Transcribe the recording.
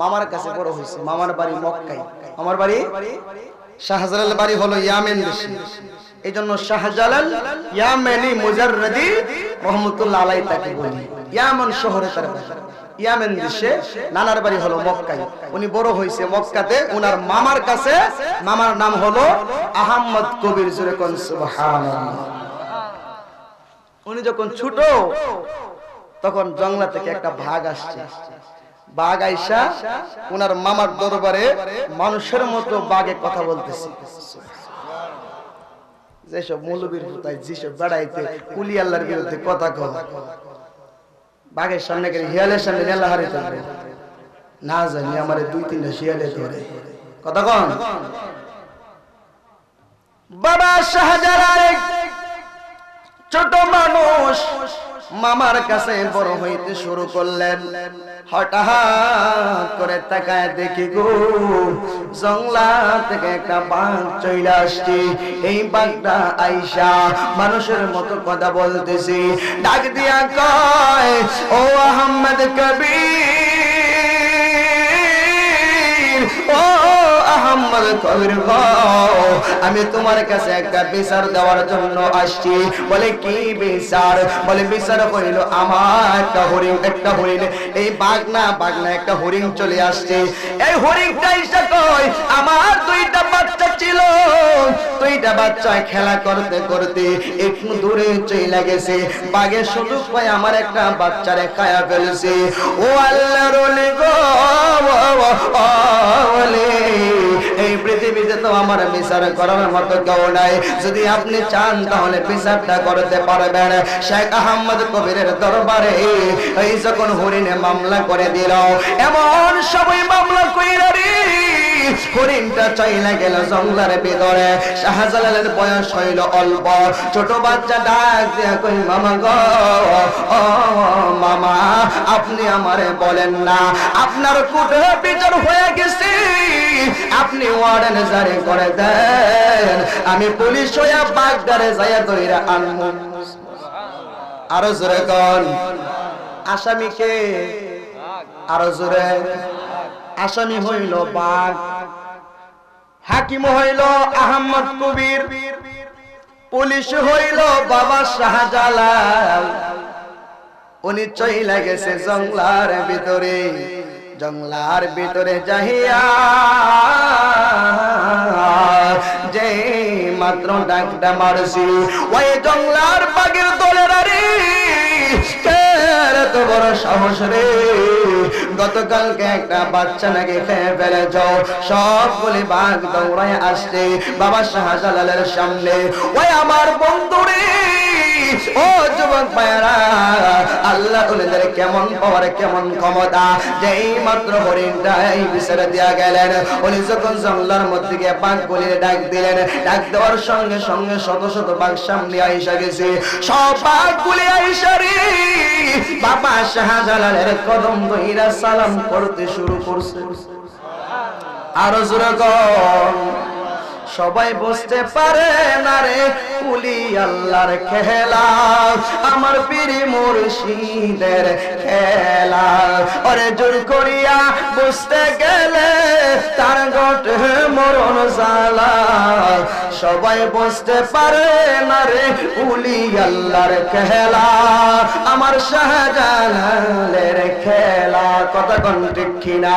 মামার কাছে বড় হয়েছে। মামার বাড়ি মক্কাই আমার বাড়ি শাহজালাল বাড়ি হলো ইয়ামেন দেশে। এই জন্য শাহজালাল ইয়ামেনি মুজাররদি রহমতুল্লাহ আলাই তাকে বলি। ইয়ামন শহরে তার ইয়ামেন দেশে নানার বাড়ি হলো মক্কাই উনি বড় হয়েছে মক্কাতে। উনার মামার কাছে মামার নাম হলো আহমদ কবির। জুরে উনি যখন ছোট, তখন জংলা থেকে একটা ভাগ আসছে। বাঘ আইসা উনার মামার দরবারে মানুষের মতো বাঘে কথা বলতেছে। যেসব মৌলবীর হুতায়, যেসব বেড়াইতে, কুলি আল্লাহর বিরুদ্ধে কথা কহ বাঘের সামনে গেলে হিয়ালের সামনে নেলা হারে থাকবে না জানি আমার দুই, তিনটা শিয়ালে ধরে। কথা কন? বাবা শাহজালাল ছোট মানুষ মামার কাছে বড় হইতে শুরু করলেন। হঠাৎ করে তাকায় দেখি গো, জংলা থেকে এই বাঘটা আইসা মানুষের মতো কথা বলতেছি। ডাক দিয়া ও আহমদ কবির গো আমি তোমার কাছে একটা বিচার দেওয়ার জন্য আসছি। বলে, কি বিচার? বলে, বিচার করিল আমার একটা হরিণ একটা হরিণ। এই বাগনা বাগনা, একটা হরিণ চলে আসছে। এই হরিণটা এসে কই আমার দুইটা বাচ্চা ছিল। দুইটা বাচ্চা খেলা করতে করতে একটু দূরে চলে গেছে। বাগে শুধু কয়, আমার একটা বাচ্চারে খায়া ফেলছে। ও আল্লাহর ওলি গো পৃথিবীতে তো আমার বিচার করার মতো কেউ নাই। যদি আপনি চান, তাহলে বিচারটা করতে পারবেন। শেখ আহমদ কবিরের দরবারে এই যখন হরিণে মামলা করে দিল, এমন সবাই মামলা কইরা হরিণটা গেল জঙ্গলার ভিতরে। শাহজালালের বয়স হইল অল্প। ছোট বাচ্চা ডাক দিয়া কই মামা ও মামা, আপনি আমারে বলেন না। আপনার কুটে বিচার হয়ে ওয়ার্ডেন জারি করে দেন। আমি পুলিশ হইয়া বাগদারে যাইয়া ধইরা আনমু। আরও জোরে কন। আসামিকে আরও জোরে। আসামি হইল বাঘ হাকিম হইল আহমদ কবির। পুলিশ হইল বাবা শাহজালাল। উনি চইলা গেছে জংলার ভিতরে। জংলার ভিতরে যাহিয়া মাত্র ডাকটা মারছি। ওই জংলার দলের এত বড় সাহস রে? গতকালকে একটা বাচ্চা নাকি খেয়ে যাও সব বলে বাঘ দৌড়ায় আসছে বাবা শাহজালালের সামনে। ওই আমার বন্ধু রে ও যুবক ভাইরা আল্লাহ উলিদের কেমন পাওয়ার, কেমন ক্ষমতা? যেই মাত্র হরিণটা এই বিচারে দিয়া গেলেন, উনি যখন জঙ্গলার মধ্যে গিয়ে বাঘ গুলির ডাক দিলেন, ডাক দেওয়ার সঙ্গে সঙ্গে শত শত বাঘ সামনে আইসা গেছে। সব বাঘ গুলি আইসা রে বাবা শাহজালালের কদম সালাম করতে শুরু করছে। আরও জোরে কর সবাই বুঝতে পারে না রে, কুলি আল্লাহর খেলা। আমার পিরি মুর্শিদের খেলা। ওরে জোর করিয়া বুঝতে গেলে তার গোট মরণ জালা সবাই বুঝতে পারে না রে, কুলি আল্লাহর খেলা। আমার শাহজালালের খেলা। কথা কোন ঠিক কিনা?